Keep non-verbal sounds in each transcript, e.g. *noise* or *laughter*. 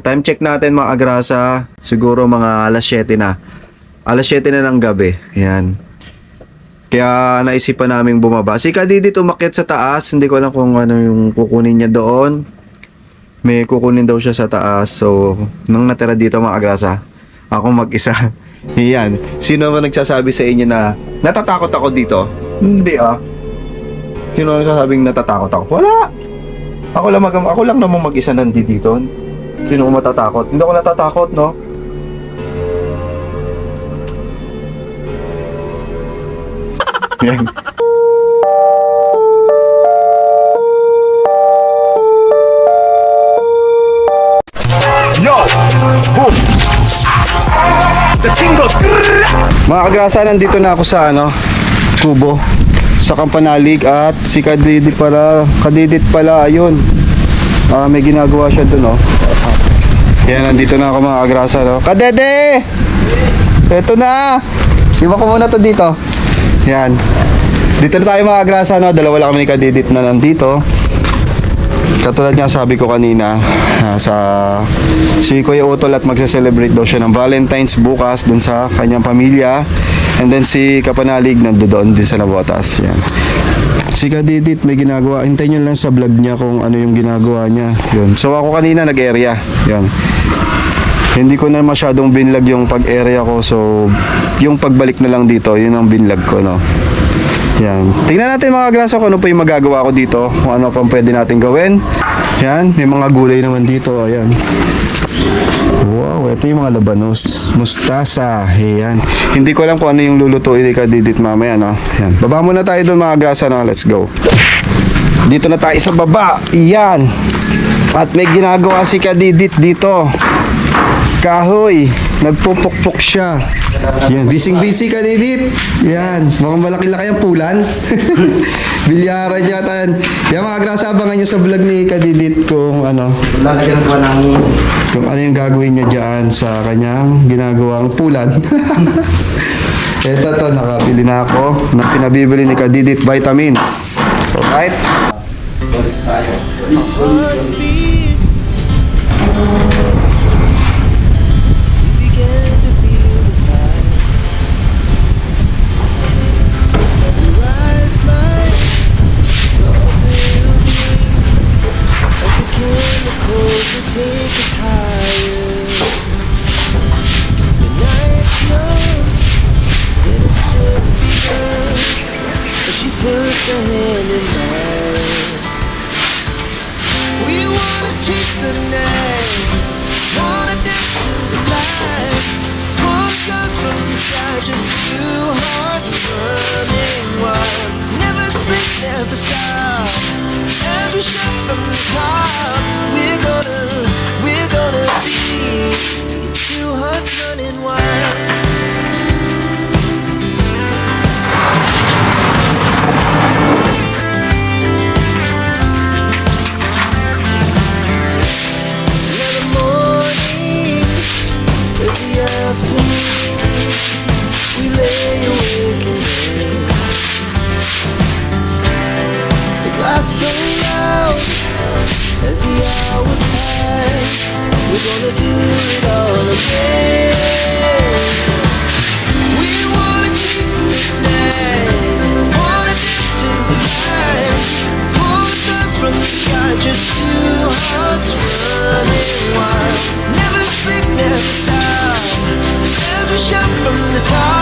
Time check natin mga agrasa, siguro mga alas 7 na. Alas 7 na ng gabi. Yan. Kaya naisipan namin bumaba. Si Kadidit umakyat sa taas. Hindi ko alam kung ano yung kukunin niya doon. May kukunin daw siya sa taas. So, nung natira dito mga agrasa, ako mag-isa. *laughs* Yan. Sino naman nagsasabi sa inyo na natatakot ako dito? Hindi ah. Sino ang nagsasabing natatakot ako? Wala. Ako lang mag ako lang namang mag-isa nandito dito. Sino ko matatakot? Hindi ako natatakot, no? Yan. *laughs* Yo! Boom! The thing goes Mga kagrasa, nandito na ako sa ano, Kubo sa Kampanalig at si Kadidit pala, Kadidit pala, ayun. Ah, may ginagawa siya doon, oh. Yan, nandito na ako mga kagrasa, no. Kadede! Ito na! Iba ko muna to dito. Yan. Dito na tayo mga kagrasa, no. Dalawa lang kami ni Kadidit na nandito. Katulad nga sabi ko kanina ah, sa si Kuya Utol at magse-celebrate daw siya ng Valentine's bukas dun sa kanyang pamilya and then si Kapanalig nandoon din sa Nabotas yan. Si Kadidit may ginagawa hintayin nyo lang sa vlog niya kung ano yung ginagawa niya yun. so ako kanina nag-area yan. Hindi ko na masyadong binlag yung pag-area ko so yung pagbalik na lang dito yun ang binlag ko no yan. Tingnan natin mga graso kung ano pa yung magagawa ko dito. Kung ano pa pwede natin gawin. Yan. May mga gulay naman dito. Ayan. Wow, ito yung mga labanos. Mustasa. Ayan. Hindi ko alam kung ano yung lulutuin ni Kadidit mamaya, no? Yan. Baba muna tayo doon mga grasa, no? Let's go. Dito na tayo sa baba. Yan. At may ginagawa si Kadidit dito. Kahoy. Nagpupukpok siya. Yan. Bising-busy ka, Didit. Yan. Mukhang malaki-laki ang pulan. *laughs* Bilyaran yata yan. Yan mga grasa, abangan nyo sa vlog ni Kadidit kung ano. Lalagyan ko ng Kung ano yung gagawin niya dyan sa kanyang ginagawang pulan. *laughs* Ito to, nakabili na ako ng pinabibili ni Kadidit Vitamins. Alright? hearts beat. from the top.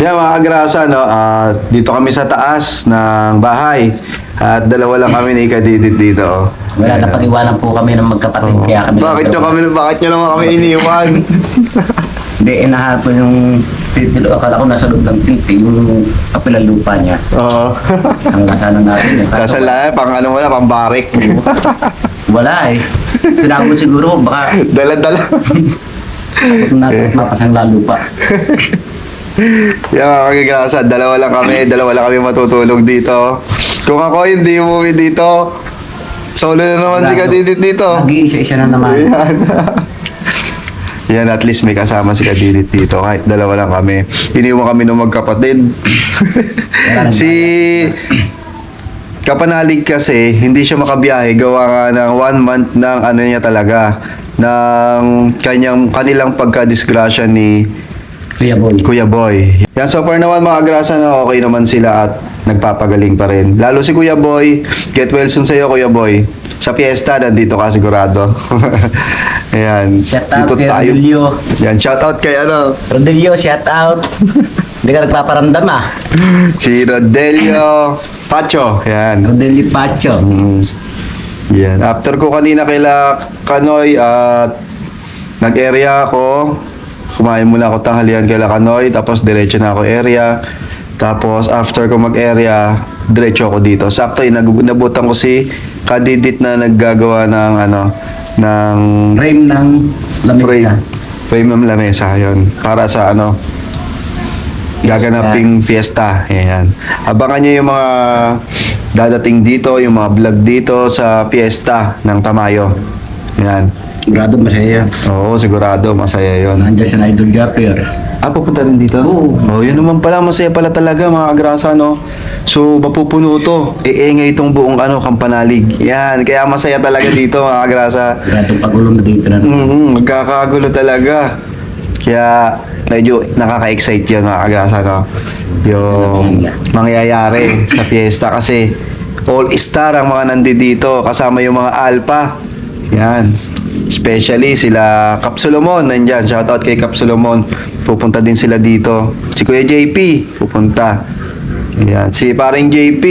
Yan mga kagrasa, no? ah, dito kami sa taas ng bahay. At dalawa lang kami ni Kadidit dito. oh. Wala na pag-iwanan po kami ng magkapatid Oo. kaya kami bakit nyo kami, bakit nyo naman kami iniwan? *laughs* Hindi, inahanap ko yung titilo. Akala ko nasa loob ng titi, yung kapilang lupa niya. Oo. Hanggang sana natin. eh. Kaso lang, pang ano na, pang barik. *laughs* Wala eh. Tinago siguro, baka Dala-dala. *laughs* kung natin mapasang lalo pa. Yan mga kagrasa, dalawa lang kami, dalawa lang kami matutulog dito. Kung ako hindi umuwi dito, solo na naman si Kadidit dito. Nag-iisa-isa na naman. *laughs* Ayan. Yan, at least may kasama si Kadidit dito. Kahit dalawa lang kami. Iniwan kami ng magkapatid. *laughs* si Kapanalig kasi, hindi siya makabiyahe. Gawa nga ng one month ng ano niya talaga. ng kanyang, kanilang pagka-disgrasya ni Kuya Boy. Kuya Boy. Yan, so far naman mga agrasa na okay naman sila at nagpapagaling pa rin. Lalo si Kuya Boy, get well soon sa'yo Kuya Boy. Sa fiesta, nandito ka sigurado. *laughs* Ayan. Shout out dito kay tayo. Rodilio. Yan, shout out kay ano, Rodelio, shout out. *laughs* Hindi ka nagpaparamdam ah. si Rodelio Pacho. Yan. Rodelio Pacho. Mm. Yan. After ko kanina kaila Kanoy at nag-area ako. Kumain muna ako tanghalian kaila Kanoy. Tapos diretso na ako area. Tapos after ko mag-area, diretso ako dito. Sakto, eh, nag- nabutan ko si Kadidit na naggagawa ng ano, ng Frame ng lamesa. frame. Frame ng lamesa, yun. Para sa ano, gaganaping fiesta. Ayan. Abangan nyo yung mga dadating dito, yung mga vlog dito sa fiesta ng Tamayo. Ayan. Sigurado masaya. Oo, sigurado. Masaya yon. Nandiyan si Idol Japper. Ah, pupunta rin dito? Oo. Oh, yun naman pala. Masaya pala talaga, mga agrasa, no? So, mapupuno to. Iingay itong buong ano, kampanalig. Yan. Kaya masaya talaga dito, mga agrasa. Sigurado pag-ulo na dito na. Mm, magkakagulo talaga. Kaya medyo nakaka-excite yun mga kagrasa, no? Yung mangyayari sa fiesta kasi all-star ang mga nandito kasama yung mga alpha. Yan. Especially sila Cap Solomon nandyan. Shoutout kay Cap Solomon. Pupunta din sila dito. Si Kuya JP pupunta. Yan. Si paring JP.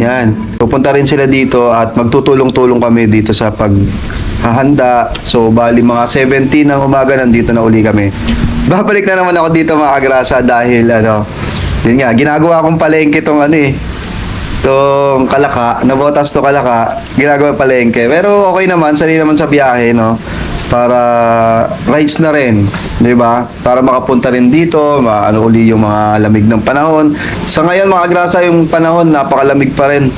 Yan. Pupunta rin sila dito at magtutulong-tulong kami dito sa paghahanda. So, bali mga 17 ng umaga nandito na uli kami. *laughs* Babalik na naman ako dito mga kagrasa dahil ano, yun nga, ginagawa kong palengke tong ano eh. Tong kalaka, nabotas to kalaka, ginagawa palengke. Pero okay naman, sali naman sa biyahe, no? Para rides na rin, di ba? Para makapunta rin dito, maano uli yung mga lamig ng panahon. Sa ngayon, mga grasa, yung panahon, napakalamig pa rin.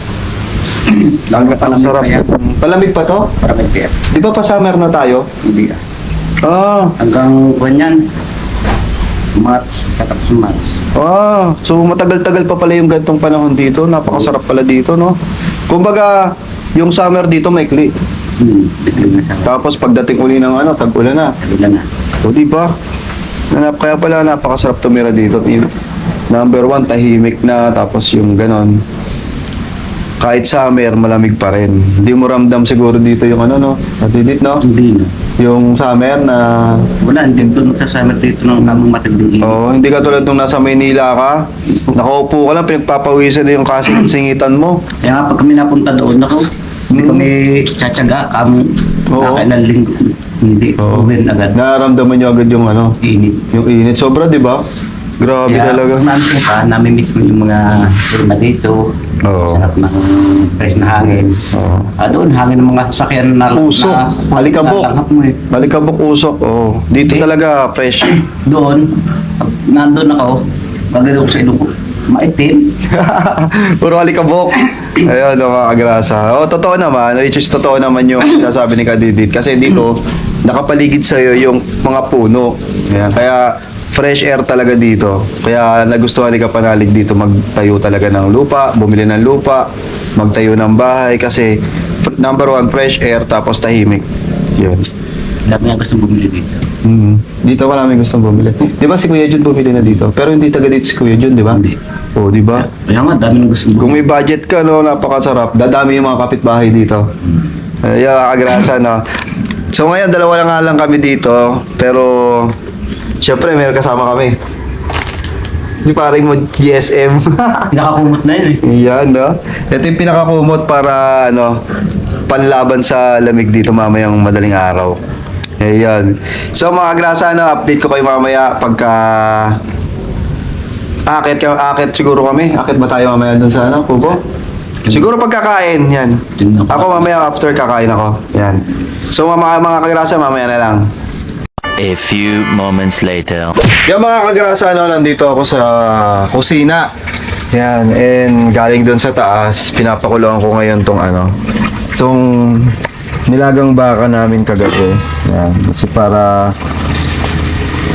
*clears throat* Ang, ang Palamig sarap. pa. Palamig pa to? May kaya. Di ba pa summer na tayo? Hindi ah. Ah, Hanggang kanyan. March. Katapos ng March. Ah, so matagal-tagal pa pala yung gantong panahon dito. Napakasarap pala dito, no? Kumbaga, yung summer dito maikli. Hmm. Biglang na sa Tapos pagdating uli ng ano, tag-ulan na. kabila na. O, di ba? Nanap, kaya pala napakasarap tumira dito. Number one, tahimik na. Tapos yung ganon. Kahit summer, malamig pa rin. Hindi mo ramdam siguro dito yung ano, no? Natidit, no? Hindi na. Yung summer na... Wala, hindi doon sa summer dito ng kamang matinding init. Oo, hindi ka tulad nung nasa Maynila ka. Nakaupo ka lang, pinagpapawisan na yung kasing-singitan mo. Kaya nga pag kami napunta doon ako, hindi Hmm. kami tsatsaga, kamo Oo. nakailan linggo. Hindi, Oo. uwin agad. Nararamdaman nyo agad yung ano, Init. yung init. Sobra, di ba? Grabe Kaya talaga. ka, namimiss mo yung mga firma dito. Oo. Sarap ng fresh na hangin. Oo. Ah, doon, hangin ng mga sasakyan na Usok. na Alikabok. nalanghap mo eh. Balikabok usok. Oh. Dito Eh. talaga fresh. *clears throat* Doon, pag nandun ako, pagano ko sa ilong ko, maitim. *laughs* Puro alikabok. *clears throat* Ayun, oh, mga agrasa. Oh, totoo naman. Which is totoo naman yung *clears throat* sinasabi ni Kadidit. Kasi dito, nakapaligid sa'yo yung mga puno. Ayan. Kaya, fresh air talaga dito. Kaya nagustuhan ni Kapanalig dito magtayo talaga ng lupa, bumili ng lupa, magtayo ng bahay. Kasi, number one, fresh air, tapos tahimik. Yun. Lahat nga gusto bumili dito. Mm. Dito marami gustong bumili. Di ba si Kuya Jun bumili na dito? Pero hindi taga dito si Kuya Jun, di ba? Hindi. Oo, di ba? Kaya nga, dami ng gusto Kung bumili. may budget ka, no, napakasarap. Dadami yung mga kapitbahay dito. Uh, yung agrasa, no. So ngayon, dalawa na nga lang kami dito. Pero, syempre, may kasama kami. si paring mo GSM. *laughs* Nakakumot na yun eh. Yan, no? Ito yung pinakakumot para, ano, panlaban sa lamig dito mamayang madaling araw. Ayan. So, mga grasa, ano, update ko kayo mamaya pagka... Akit, akit siguro kami. Akit ba tayo mamaya dun sa, ano, kubo? Siguro pagkakain, yan. Ako mamaya after kakain ako. Yan. So, mga, mga kagrasa, mamaya na lang. A few moments later. Yung mga kagrasa, ano, nandito ako sa kusina. Yan, and galing doon sa taas, pinapakuloan ko ngayon tong ano, tong nilagang baka namin kagabi. Yan, kasi para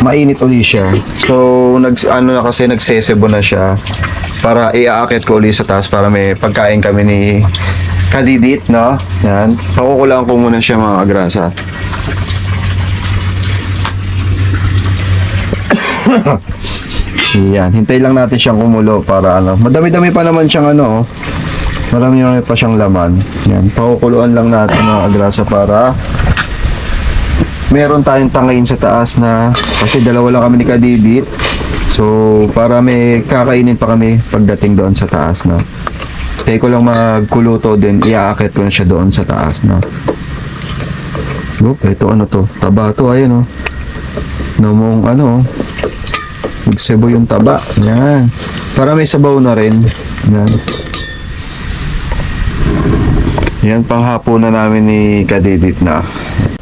mainit uli siya. So, nag, ano na kasi, nagsesebo na siya para iaakit ko uli sa taas para may pagkain kami ni Kadidit, no? Yan. Pakukulaan ko muna siya mga agrasa. *laughs* Yan, hintay lang natin siyang kumulo para ano. Madami-dami pa naman siyang ano, oh. Marami-rami pa siyang laman. Yan, pakukuluan lang natin mga agrasa para meron tayong tangayin sa taas na kasi dalawa lang kami ni Kadidit. So, para may kakainin pa kami pagdating doon sa taas, no. Kaya ko lang magkuluto din, iaakit ko na siya doon sa taas, no. Look, ito ano to? Taba to, ayun, oh. Namong ano, oh. Nagsebo yung taba. Yan. Para may sabaw na rin. Yan. Yan panghapon na namin ni Kadidit na.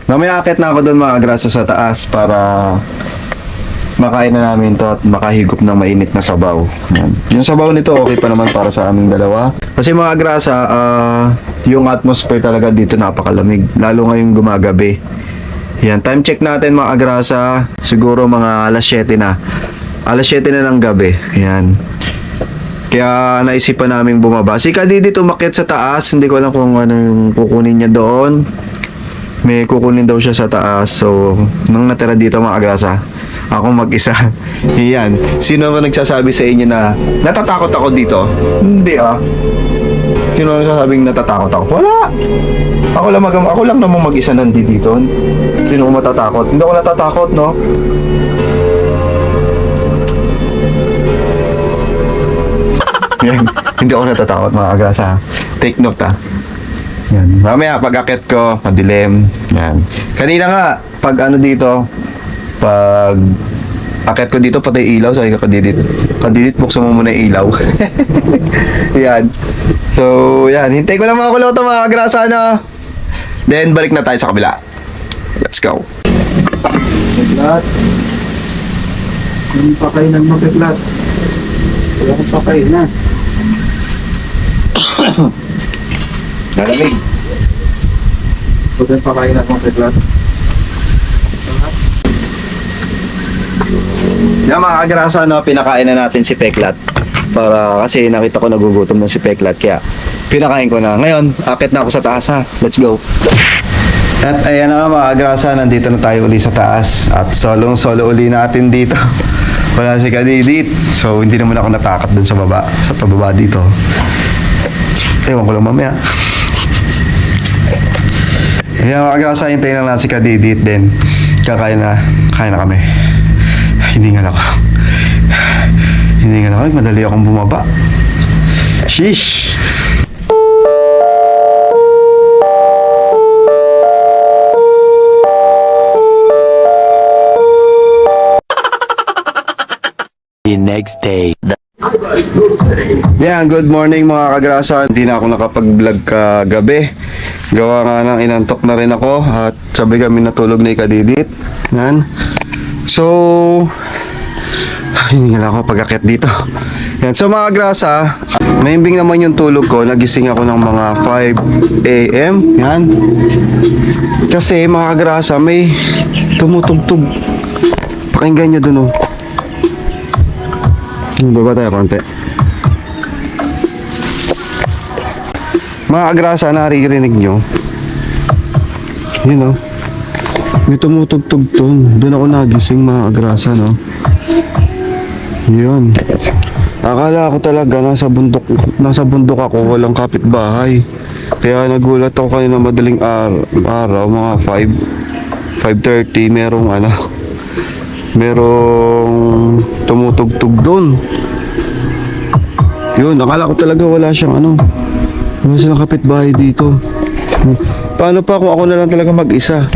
Mamaya akit na ako doon mga grasa sa taas para makain na namin to at makahigop ng mainit na sabaw. Yan. Yung sabaw nito okay pa naman para sa aming dalawa. Kasi mga grasa, ah, yung atmosphere talaga dito napakalamig. Lalo ngayong gumagabi. Yan, time check natin mga agrasa. Siguro mga alas 7 na. Alas 7 na ng gabi. Yan. Kaya naisipan namin bumaba. Si Kadidi tumakit sa taas. Hindi ko alam kung ano yung kukunin niya doon. May kukunin daw siya sa taas. So, nung natira dito mga agrasa, ako mag-isa. *laughs* Yan. Sino ba nagsasabi sa inyo na natatakot ako dito? Hindi ah. Sino ang sasabing natatakot ako? Wala. Ako lang mag ako lang namang mag-isa nandito dito. Sino ko matatakot? Hindi ako natatakot, no? Yan. Hindi ako natatakot mga agrasa. Take note ah. Yan. Mamaya pag akit ko, madilim. Yan. Kanina nga, pag ano dito, pag akit ko dito, pati ilaw, sabi ka kadidit. Kadidit, buksan mo muna ilaw. *laughs* yan. So, yan. Hintay ko lang mga kuloto mga agrasa na. Then, balik na tayo sa kabila. Let's go. Makiklat. Yung pakay ng makiklat. Wala kang pakay na. Lalamig. Huwag kang pakay ng makiklat. Yan mga kagrasa, no, pinakain na natin si Peklat. Para kasi nakita ko nagugutom na si Peklat kaya pinakain ko na. Ngayon, akit na ako sa taas ha. Let's go. At ayan na nga mga kagrasa, nandito na tayo uli sa taas. At solong solo uli natin dito. *laughs* Wala si Kadidit. So hindi naman ako natakot dun sa baba. Sa pababa dito. Ewan ko lang mamaya. Ayan mga kagrasa, hintayin lang natin si Kadidit. Then kakain na. Kain na kami. Hiningal ako. Hiningal ako. Ay, Madali akong bumaba. Sheesh. The next day. Yan, good morning mga kagrasa. Hindi na ako nakapag-vlog kagabi. Gawa nga ng inantok na rin ako at sabi kami natulog na ikadidit. Yan. So, *sighs* hindi nga ako pag-akit dito. Yan. So mga kagrasa, mahimbing naman yung tulog ko. Nagising ako ng mga 5 a.m. Yan. Kasi mga kagrasa, may tumutugtog. Pakinggan nyo dun oh. Baba tayo konti. Mga agrasa, naririnig nyo. Yun o. May tumutugtog doon. Doon ako nagising mga agrasa, no? Yun. Akala ko talaga nasa bundok, nasa bundok ako, walang kapitbahay. Kaya nagulat ako kanina madaling ar araw, mga 5, 5.30, merong ano, merong tumutugtog doon. Yun, akala ko talaga wala siyang ano. Wala silang kapitbahay dito. Paano pa kung ako na lang talaga mag-isa?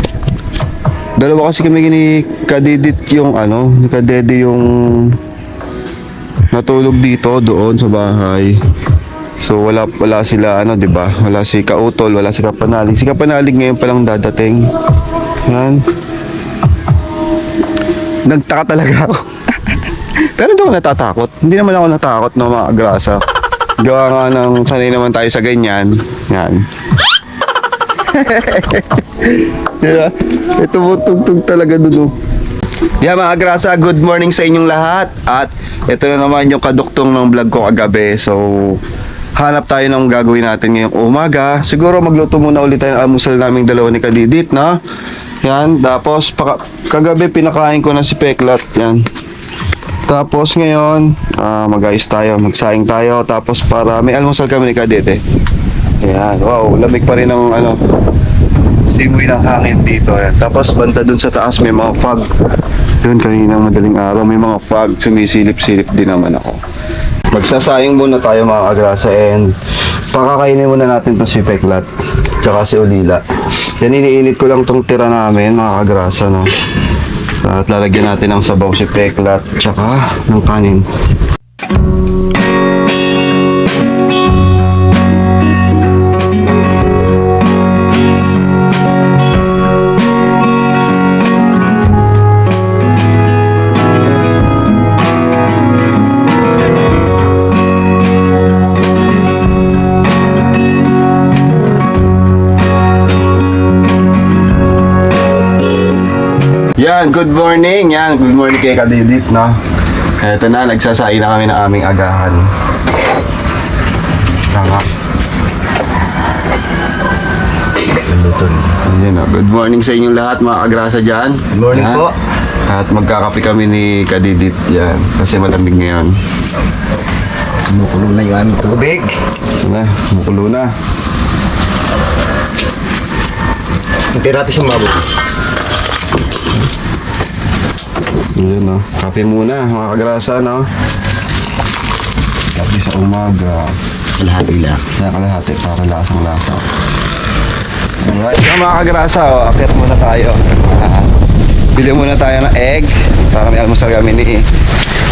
Dalawa kasi kami ni yung ano, ni Kadede yung natulog dito doon sa bahay. So wala wala sila ano, 'di ba? Wala si Kautol, wala si Kapanalig. Si Kapanalig ngayon pa lang dadating. Yan. Nagtaka talaga ako. *laughs* Pero hindi ako natatakot. Hindi naman ako natakot no mga grasa. Gawa nga ng sanay naman tayo sa ganyan. Yan. *laughs* Diba? Ito mo tugtog talaga dun oh. Yeah mga grasa, good morning sa inyong lahat At ito na naman yung kaduktong ng vlog ko kagabi So hanap tayo ng gagawin natin ngayong umaga Siguro magluto muna ulit tayo ng almusal naming dalawa ni Kadidit no? Yan, tapos paka, kagabi pinakain ko na si Peklat Yan Tapos ngayon, ah, mag-ayos tayo, magsaing tayo Tapos para may almusal kami ni Kadidit Yan, wow, lamig pa rin ng ano simoy ng hangin dito. Ayan. Tapos banda dun sa taas may mga fog. Doon kaninang madaling araw may mga fog. Sumisilip-silip din naman ako. Magsasayang muna tayo mga agrasa and pakakainin muna natin to si Peklat tsaka si Olila. Yan iniinit ko lang tong tira namin mga kagrasa no. At lalagyan natin ng sabaw si Peklat tsaka ng kanin. Yan, good morning. Yan, good morning kay Kadidit, no? Eto na, nagsasain na kami ng aming agahan. Tama. Yan, no? Good morning sa inyong lahat, mga agrasa dyan. Good morning po. At magkakape kami ni Kadidit, yan. Kasi malamig ngayon. Kumukulong na yung aming tubig. Ito na, kumukulo na. Hintay natin siyang mabog. Yan, no? Kape muna, mga kagrasa, no? Kape sa umaga. Kalahati lang. Kaya kalahati para lasang lasa. Alright, so mga kagrasa, oh, akit muna tayo. Ah, bili muna tayo ng egg para may almusal kami ni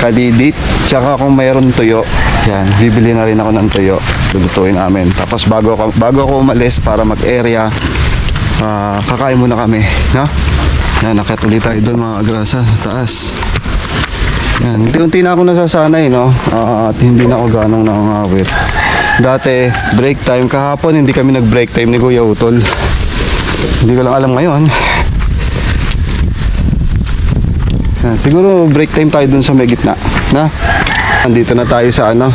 Kadidit. Tsaka kung mayroon tuyo, yan, bibili na rin ako ng tuyo. Lulutuin namin. Tapos bago ako, bago ako umalis para mag-area, ah, kakain muna kami. No? Yan, akit ulit tayo doon mga kagrasa sa taas. Yan, unti-unti na ako nasasanay, no? Ah, at hindi na ako ganong nakangawit. Dati, break time. Kahapon, hindi kami nag-break time ni Kuya Utol. Hindi ko lang alam ngayon. Yan, siguro break time tayo dun sa may gitna. Na? Andito na tayo sa ano?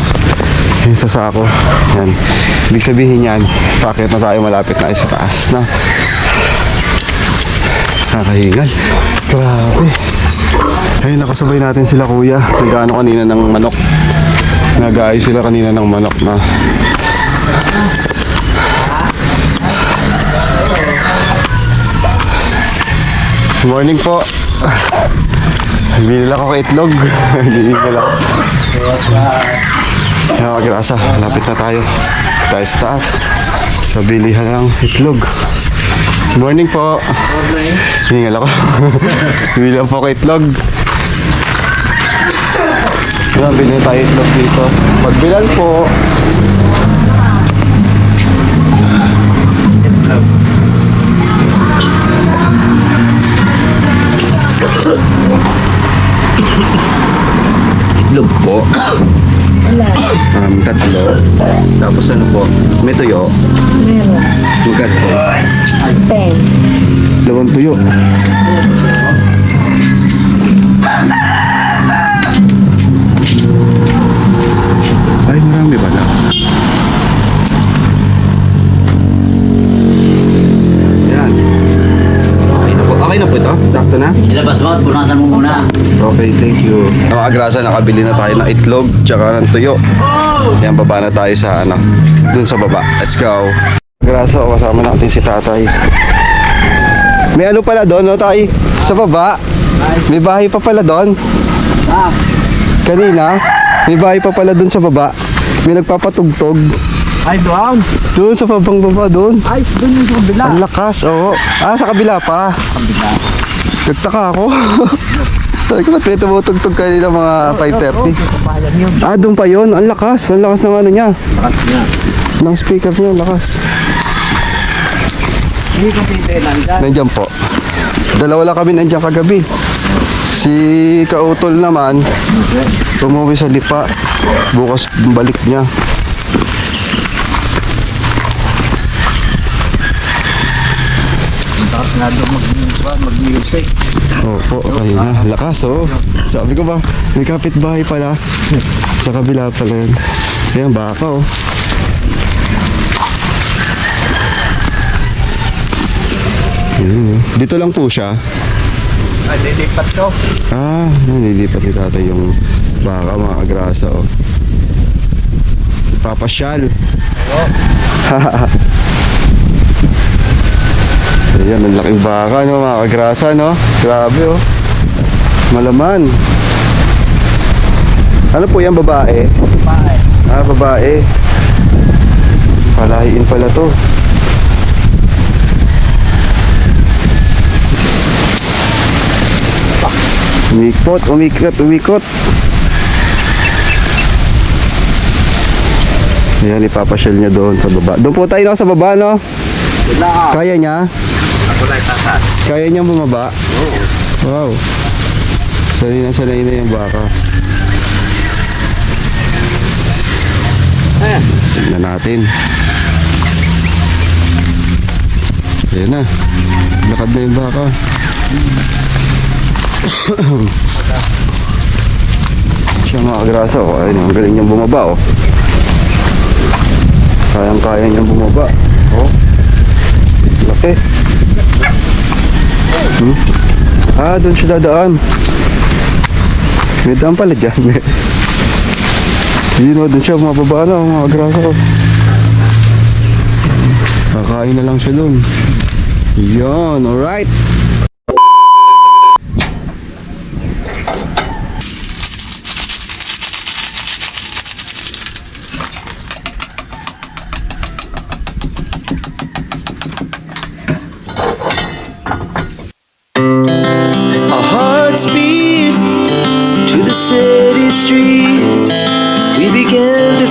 Sa sako. Yan. Ibig sabihin yan, pakit na tayo malapit na sa taas. Na? Kakahingal. Grabe. Ayun, nakasabay natin sila kuya. Nag-ano kanina ng manok. Nag-aayos sila kanina ng manok na. Morning po. Binila ko itlog. *laughs* Binila ako. Kaya mag-asa, lapit na tayo. Tayo sa taas. Sa bilihan ng itlog. Morning po. Hingal ako. *laughs* Bilang po ko itlog. Yan, bilhin tayo itlog dito. Pagbilal po. Itlog po. Um, tatlo. Tapos ano po? May tuyo. Meron. Magkano po? Ten. Dalawang tuyo. Ay, marami pala. Yan. Okay na po. Okay na po ito? Sakto na? Ilabas mo at punasan mo muna. Okay, thank you. Mga agrasa, nakabili na tayo ng itlog tsaka ng tuyo. Yan, baba na tayo sa ano, dun sa baba. Let's go. Agrasa, kasama natin si tatay. May ano pala doon, no, tay? Sa baba. May bahay pa pala doon. Kanina, may bahay pa pala doon sa baba. May nagpapatugtog. Ay, doon. Doon sa pabang baba doon. Ay, doon yung sa kabila. Ang lakas, oo. Ah, sa kabila pa. Kabila. Nagtaka ako. *laughs* Sabi ko, ba't may tumutugtog kanina mga 5.30? Kapayan yun. Ah, doon pa yun. Ang lakas. Ang lakas ng ano niya. Lakas niya. Ng speaker niya, ang lakas. Hindi ko dyan. Nandiyan po. Dalawa lang kami nandiyan kagabi. Si Kautol naman, umuwi sa Lipa. Bukas balik niya. Tapos nga doon mag- mag-music. Opo, ayun na. Lakas, oh. Sabi ko ba, may kapitbahay pala. sa kabila pala yun. Ayan, baka, oh. Ayun, oh. Dito lang po siya. Ay, lilipat to. Ah, nalilipat ni tatay yung baka mga agrasa, oh. Papasyal. *laughs* Ayan, ang laking baka, no, mga agrasa, no? Grabe, oh. Malaman. Ano po yan, babae? Bahay. Ah, babae. Palahiin pala to. Umikot, umikot, umikot. Ayan, ipapasyal niya doon sa baba. Doon po tayo no, sa baba, no? Kaya niya? Kaya niyang bumaba? Wow. Sanay na sanay na yung baka. Ayan. Tignan natin. Ayan na. Lakad na yung baka. *coughs* Siya mga kagrasa. Oh. Ayun, ang galing niyang bumaba. Oh. Kayang-kaya niyang bumaba. Oh. Laki. Hmm? Ah, doon siya dadaan. May daan pala dyan. *laughs* Yun o, doon siya mababa na mga agrasa ko. Kakain na lang siya doon. Yan, alright.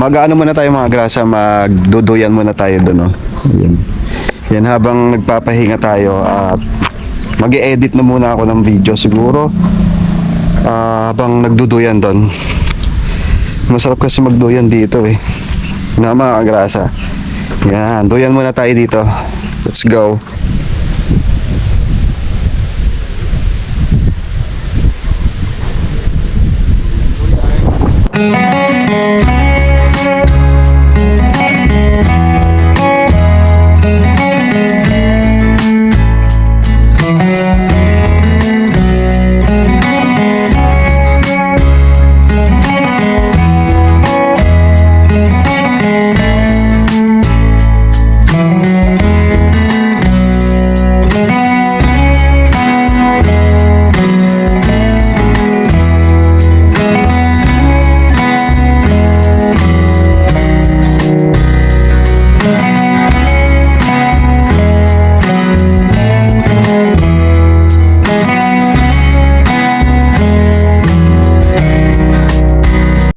Mag-ano muna tayo mga grasa, magduduyan muna tayo doon, no? Yan. Yan habang nagpapahinga tayo at mag edit na muna ako ng video siguro. ah, habang nagduduyan doon. Masarap kasi magduyan dito eh. Na mga grasa. Yan, duyan muna tayo dito. Let's go.